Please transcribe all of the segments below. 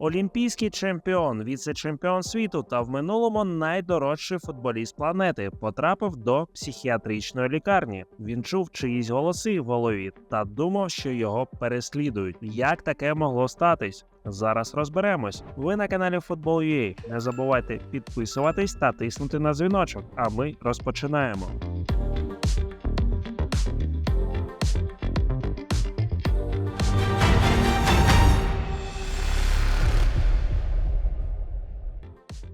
Олімпійський чемпіон, віце-чемпіон світу та в минулому найдорожчий футболіст планети потрапив до психіатричної лікарні. Він чув чиїсь голоси в голові та думав, що його переслідують. Як таке могло статись? Зараз розберемось. Ви на каналі Football.ua. Не забувайте підписуватись та тиснути на дзвіночок. А ми розпочинаємо.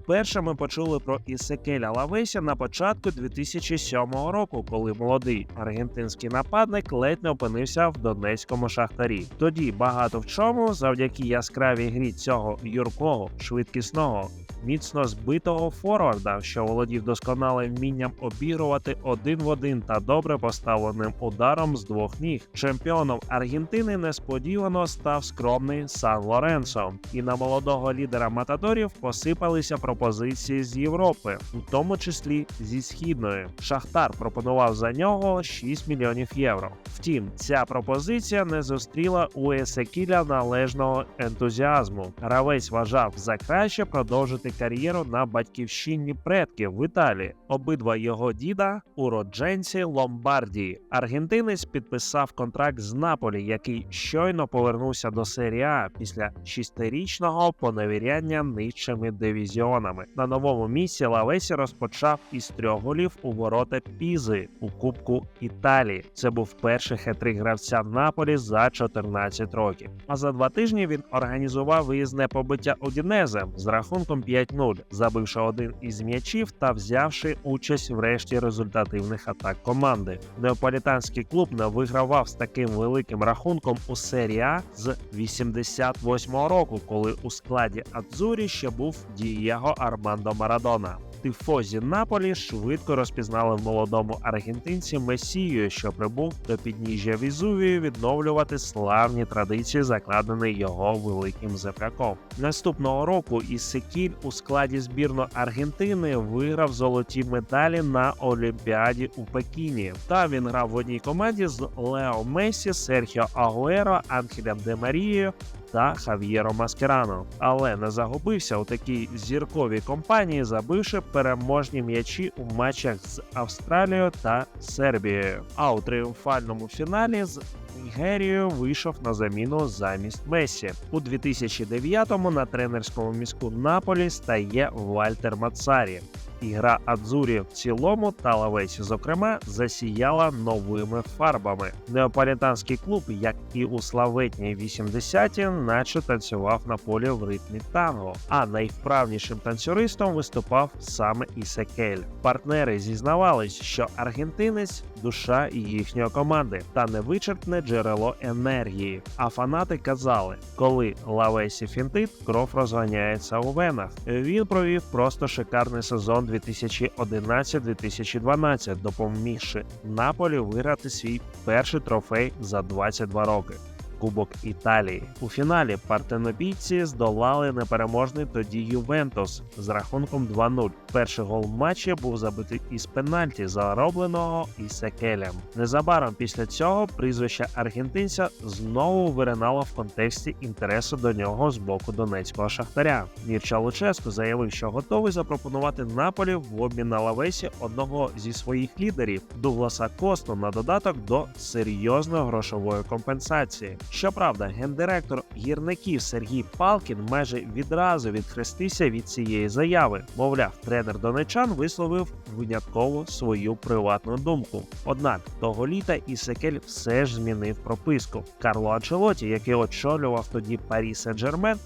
Перше ми почули про Ісекеля Лавеся на початку 2007 року, коли молодий аргентинський нападник ледь не опинився в донецькому шахтарі. Тоді багато в чому, завдяки яскравій грі цього юркого, швидкісного. Міцно збитого форварда, що володів досконалим вмінням обігрувати один в один та добре поставленим ударом з двох ніг. Чемпіоном Аргентини несподівано став скромний Сан Лоренцо, і на молодого лідера Матадорів посипалися пропозиції з Європи, у тому числі зі східної. Шахтар пропонував за нього 6 мільйонів євро. Втім, ця пропозиція не зустріла у Есекіля належного ентузіазму. Гравець вважав за краще продовжити кар'єру на батьківщині предків в Італії. Обидва його діда уродженці Ломбардії. Аргентинець підписав контракт з Наполі, який щойно повернувся до серії А після шістирічного поневіряння нижчими дивізіонами. На новому місці Лавесі розпочав із трьох голів у ворота Пізи у Кубку Італії. Це був перший хетрик гравця Наполі за 14 років. А за два тижні він організував виїзне побиття Удінезе з рахунком 5-0, забивши один із м'ячів та взявши участь в решті результативних атак команди. Неаполітанський клуб не вигравав з таким великим рахунком у серії А з 88-го року, коли у складі Адзурі ще був Дієго Армандо Марадона. Тифозі Наполі швидко розпізнали в молодому аргентинці Месію, що прибув до підніжжя Візувію відновлювати славні традиції, закладені його великим земляком. Наступного року Ісекіль у складі збірної Аргентини виграв золоті медалі на Олімпіаді у Пекіні. Та він грав в одній команді з Лео Месі, Серхіо Агуеро, Анхелем Де Марією та Хав'єро Маскерано, але не загубився у такій зірковій компанії, забивши переможні м'ячі у матчах з Австралією та Сербією. А у тріумфальному фіналі з Нігерією вийшов на заміну замість Месі. У 2009-му на тренерському мізку Наполі стає Вальтер Мацарі. І гра Адзурі в цілому та Лавесі, зокрема, засіяла новими фарбами. Неаполітанський клуб, як і у славетній 80-ті, наче танцював на полі в ритмі танго. А найвправнішим танцюристом виступав саме Ісекель. Партнери зізнавались, що аргентинець душа їхньої команди та невичерпне джерело енергії. А фанати казали, коли Лавесі фінтит, кров розганяється у венах. Він провів просто шикарний сезон 2011-2012, допомігши Наполі виграти свій перший трофей за 22 роки. Кубок Італії у фіналі партенопійці здолали непереможний тоді Ювентус з рахунком 2-0. Перший гол матчі був забитий із пенальті, заробленого Ісекелем. Незабаром після цього прізвище аргентинця знову виринало в контексті інтересу до нього з боку донецького шахтаря. Мірча Луческо заявив, що готовий запропонувати Наполі в обмін на лавесі одного зі своїх лідерів Дугласа Косту на додаток до серйозної грошової компенсації. Щоправда, гендиректор гірників Сергій Палкін майже відразу відхрестився від цієї заяви. Мовляв, тренер донечан висловив винятково свою приватну думку. Однак того літа Ісекель все ж змінив прописку. Карло Анчелоті, який очолював тоді Парі Сен-Жермен,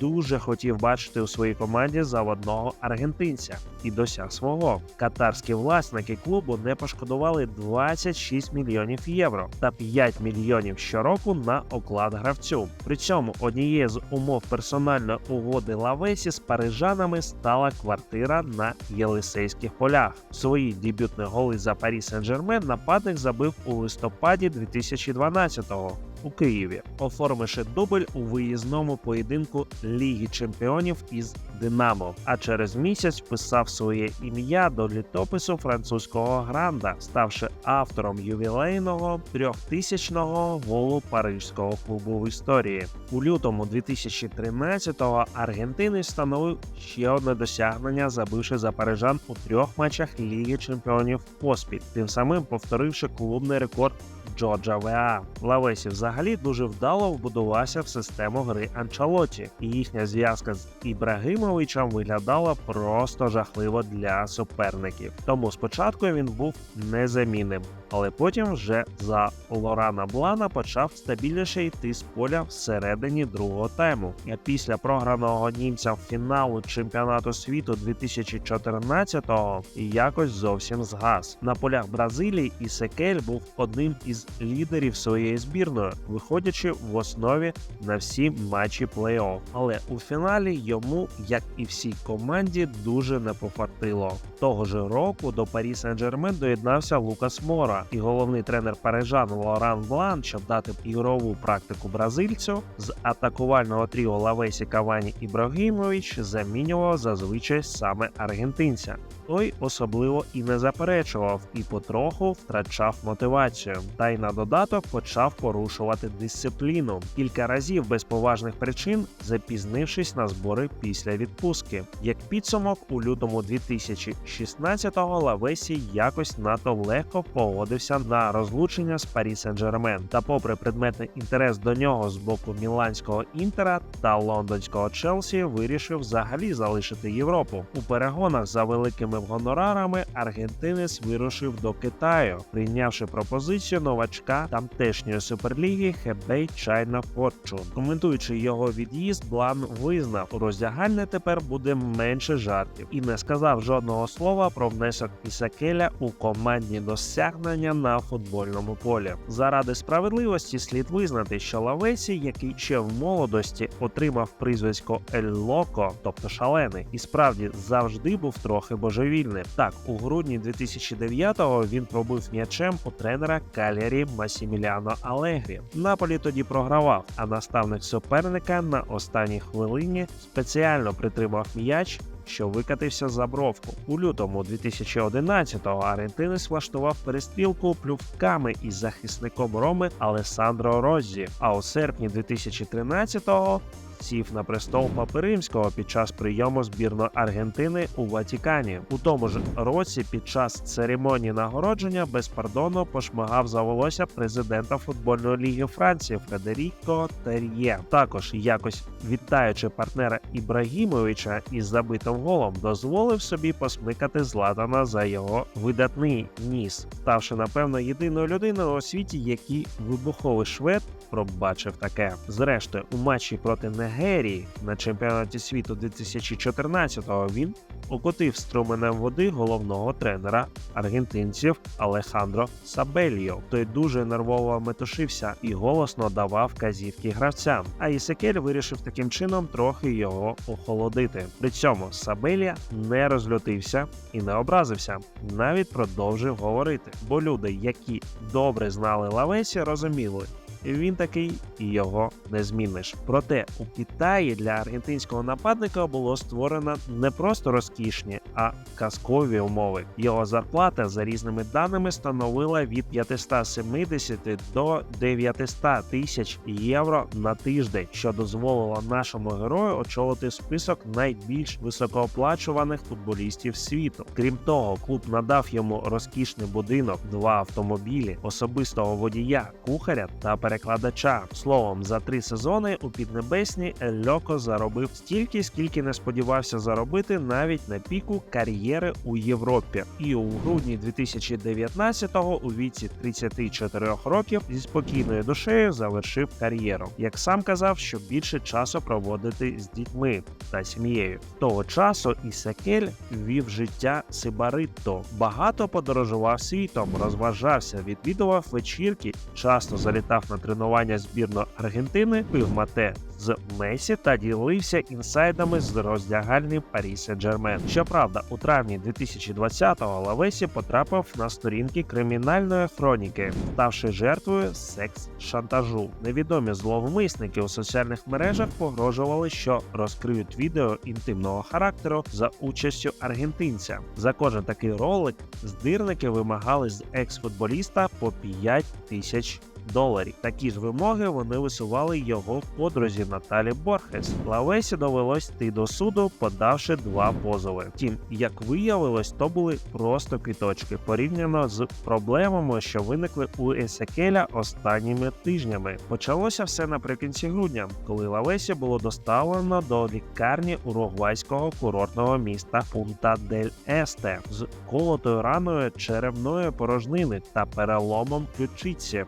дуже хотів бачити у своїй команді заводного аргентинця і досяг свого. Катарські власники клубу не пошкодували 26 мільйонів євро та 5 мільйонів щороку на оклад гравцю. При цьому однією з умов персональної угоди Лавесі з парижанами стала квартира на Єлисейських полях. Свої дебютні голи за Парі Сен-Жермен нападник забив у листопаді 2012-го. У Києві, оформивши дубль у виїзному поєдинку Ліги Чемпіонів із Динамо. А через місяць вписав своє ім'я до літопису французького гранда, ставши автором ювілейного трьохтисячного голу парижського клубу в історії. У лютому 2013-го аргентинець встановив ще одне досягнення, забивши за парижан у трьох матчах Ліги Чемпіонів поспіль, тим самим повторивши клубний рекорд Джорджа Веа. Лавесі взагалі дуже вдало вбудувався в систему гри Анчалоті, і їхня зв'язка з Ібрагимовичем виглядала просто жахливо для суперників. Тому спочатку він був незамінним, але потім вже за Лорана Блана почав стабільніше йти з поля всередині другого тайму. А після програного німцям фіналу чемпіонату світу 2014-го якось зовсім згас. На полях Бразилії Ісекель був одним із лідерів своєї збірної, виходячи в основі на всі матчі плей-офф. Але у фіналі йому, як і всій команді, дуже не пофартило. Того ж року до Парі Сен-Жермен доєднався Лукас Мора, і головний тренер парижан Лоран Блан, щоб дати ігрову практику бразильцю, з атакувального тріо Лавесі Кавані Ібрагімович замінював зазвичай саме аргентинця. Той особливо і не заперечував, і потроху втрачав мотивацію. Та й на додаток почав порушувати дисципліну кілька разів без поважних причин, запізнившись на збори після відпустки. Як підсумок, у лютому 2016-го Лавесі якось надто легко погодився на розлучення з Парі Сен-Жермен. Та, попри предметний інтерес до нього з боку міланського інтера та лондонського Челсі, вирішив взагалі залишити Європу у перегонах за великими гонорарами. Аргентинець вирушив до Китаю, прийнявши пропозицію новачка тамтешньої суперліги Хебей Чайна Форчун. Коментуючи його від'їзд, Блан визнав, у роздягальне тепер буде менше жартів і не сказав жодного слова про внесок Ісакеля у командні досягнення на футбольному полі. Заради справедливості слід визнати, що Лавесі, який ще в молодості отримав прізвисько Ель Локо, тобто шалений, і справді завжди був трохи божевільним. Так, у грудні 2009-го він пробив м'ячем у тренера Калярі Масіміліано Алегрі. Наполі тоді програвав, а наставник суперника на останній хвилині спеціально притримав м'яч. Що викатився за бровку у лютому 2011-го аргентинець влаштував перестрілку плювками із захисником Роми Алесандро Роззі. А у серпні 2013-го сів на престол Папи Римського під час прийому збірної Аргентини у Ватікані. У тому ж році, під час церемонії нагородження, без пардону пошмагав за волосся президента футбольної ліги Франції Фредеріко Тер'є. Також якось вітаючи партнера Ібрагімовича із забитим голом, дозволив собі посмикати Златана за його видатний ніс, ставши напевно єдиною людиною у світі, який вибуховий швед пробачив таке. Зрештою, у матчі проти Нігерії на чемпіонаті світу 2014-го він окотив струменем води головного тренера аргентинців Алехандро Сабельо. Той дуже нервово метушився і голосно давав казівки гравцям. А Ісекель вирішив таким чином трохи його охолодити. При цьому Сабелія не розлютився і не образився, навіть продовжив говорити. Бо люди, які добре знали Лавесі, розуміли. Він такий і його не зміниш. Проте у Китаї для аргентинського нападника було створено не просто розкішні, а казкові умови. Його зарплата за різними даними становила від 570 до 900 тисяч євро на тиждень, що дозволило нашому герою очолити список найбільш високооплачуваних футболістів світу. Крім того, клуб надав йому розкішний будинок, два автомобілі, особистого водія, кухаря та перекладача. Словом, за три сезони у Піднебесній Ель Льоко заробив стільки, скільки не сподівався заробити навіть на піку кар'єри у Європі. І у грудні 2019-го у віці 34 років зі спокійною душею завершив кар'єру. Як сам казав, що більше часу проводити з дітьми та сім'єю. Того часу Ісакель вів життя сибаритто, багато подорожував світом, розважався, відвідував вечірки, часто залітав на тренування збірної Аргентини, пив мате з Месі та ділився інсайдами з роздягальні Парі Сен-Джермен. Щоправда, у травні 2020-го Лавесі потрапив на сторінки кримінальної хроніки, ставши жертвою секс-шантажу. Невідомі зловмисники у соціальних мережах погрожували, що розкриють відео інтимного характеру за участю аргентинця. За кожен такий ролик здирники вимагали з екс-футболіста по 5 тисяч доларів. Такі ж вимоги вони висували його подрузі Наталі Борхес. Лавесі довелось йти до суду, подавши два позови. Втім, як виявилось, то були просто квіточки порівняно з проблемами, що виникли у Есекеля останніми тижнями. Почалося все наприкінці грудня, коли Лавесі було доставлено до лікарні уругвайського курортного міста Пунта дель Есте з колотою раною черевної порожнини та переломом ключиці.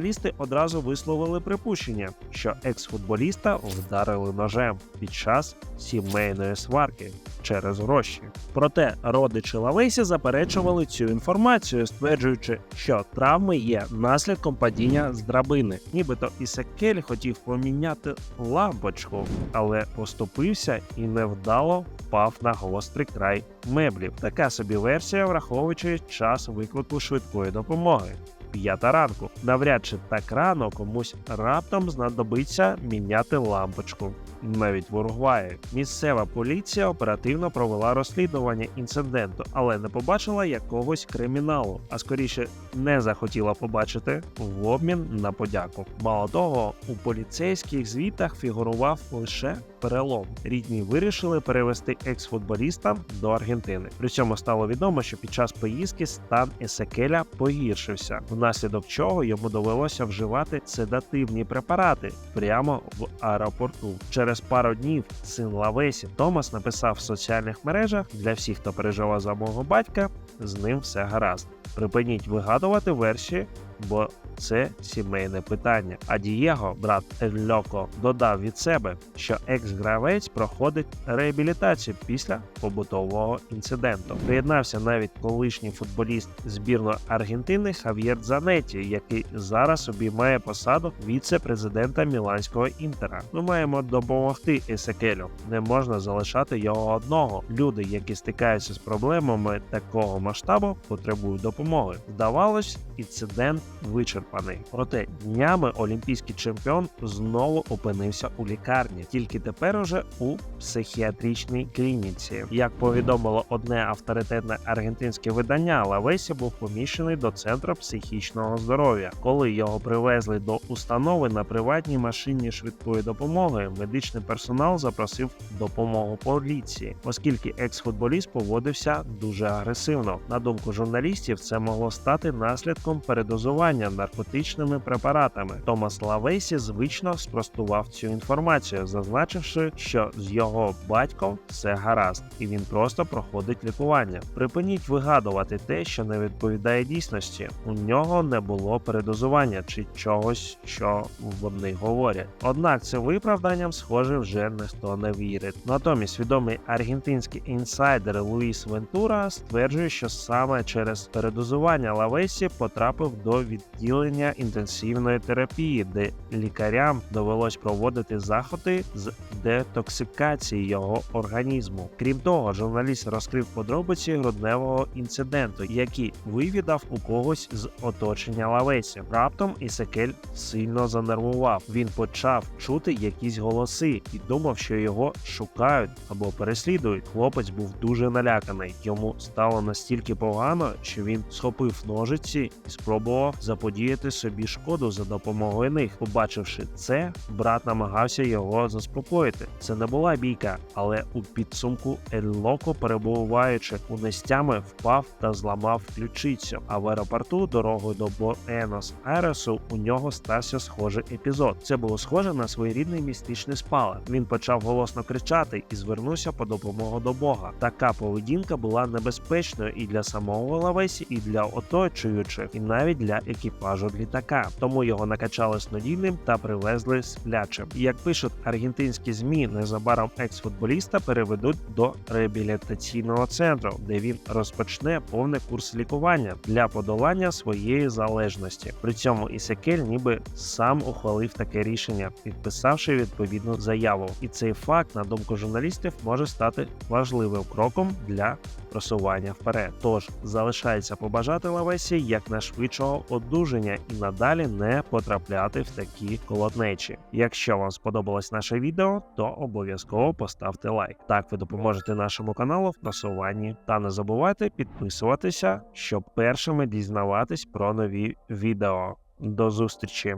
Журналісти одразу висловили припущення, що екс-футболіста вдарили ножем під час сімейної сварки через гроші. Проте родичі Лавесі заперечували цю інформацію, стверджуючи, що травми є наслідком падіння з драбини. Нібито Ісекель хотів поміняти лампочку, але поступився і невдало впав на гострий край меблів. Така собі версія, враховуючи час виклику швидкої допомоги. П'ята ранку. Навряд чи так рано комусь раптом знадобиться міняти лампочку. Навіть в Уругваї місцева поліція оперативно провела розслідування інциденту, але не побачила якогось криміналу, а скоріше не захотіла побачити в обмін на подяку. Мало того, у поліцейських звітах фігурував лише перелом. Рідні вирішили перевести екс-футболіста до Аргентини. При цьому стало відомо, що під час поїздки стан Есекеля погіршився, внаслідок чого йому довелося вживати седативні препарати прямо в аеропорту. Через пару днів син Лавесі Томас написав в соціальних мережах для всіх, хто переживав за мого батька, з ним все гаразд. Припиніть вигадувати версії, бо це сімейне питання. А Дієго, брат Ельоко, додав від себе, що екс-гравець проходить реабілітацію після побутового інциденту. Приєднався навіть колишній футболіст збірної Аргентини Хав'єр Дзанеті, який зараз обіймає посаду віце-президента Міланського інтера. Ми маємо допомогти Есекелю. Не можна залишати його одного. Люди, які стикаються з проблемами такого масштабу, потребують допомоги. Здавалось, інцидент вичерпаний. Проте днями олімпійський чемпіон знову опинився у лікарні, тільки тепер уже у психіатричній клініці. Як повідомило одне авторитетне аргентинське видання, Лавесі був поміщений до центру психічного здоров'я. Коли його привезли до установи на приватній машині швидкої допомоги, медичний персонал запросив допомогу поліції, оскільки екс-футболіст поводився дуже агресивно. На думку журналістів, це могло стати наслідком передозування наркотичними препаратами. Томас Лавейсі звично спростував цю інформацію, зазначивши, що з його батьком все гаразд, і він просто проходить лікування. Припиніть вигадувати те, що не відповідає дійсності. У нього не було передозування чи чогось, що вони говорять. Однак це виправданням, схоже, вже ніхто не вірить. Натомість відомий аргентинський інсайдер Луїс Вентура стверджує, що саме через передозування Лавесі потрапив до відділення інтенсивної терапії, де лікарям довелось проводити заходи з детоксикації його організму. Крім того, журналіст розкрив подробиці грудневого інциденту, який вивідав у когось з оточення Лавесі. Раптом Ісекель сильно занервував. Він почав чути якісь голоси і думав, що його шукають або переслідують. Хлопець був дуже наляканий. Йому стало настільки погано, що він схопив ножиці і спробував заподіяти собі шкоду за допомогою них. Побачивши це, брат намагався його заспокоїти. Це не була бійка, але у підсумку Ель-Локо, перебуваючи у нестями, впав та зламав ключицю. А в аеропорту дорогою до Буенос Айресу у нього стався схожий епізод. Це було схоже на своєрідний містичний спалах. Він почав голосно кричати і звернувся по допомогу до Бога. Така поведінка була небезпечною і для самого Лавесі, і для оточуючих, і навіть для екіпажу літака. Тому його накачали снодійним та привезли сплячим. Як пишуть аргентинські змі незабаром екс-футболіста переведуть до реабілітаційного центру, де він розпочне повний курс лікування для подолання своєї залежності. При цьому Ісекель ніби сам ухвалив таке рішення, підписавши відповідну заяву. І цей факт, на думку журналістів, може стати важливим кроком для просування вперед. Тож залишається побажати Лавесі якнайшвидшого одужання і надалі не потрапляти в такі колотнечі. Якщо вам сподобалось наше відео, то обов'язково поставте лайк. Так ви допоможете нашому каналу в просуванні. Та не забувайте підписуватися, щоб першими дізнаватись про нові відео. До зустрічі!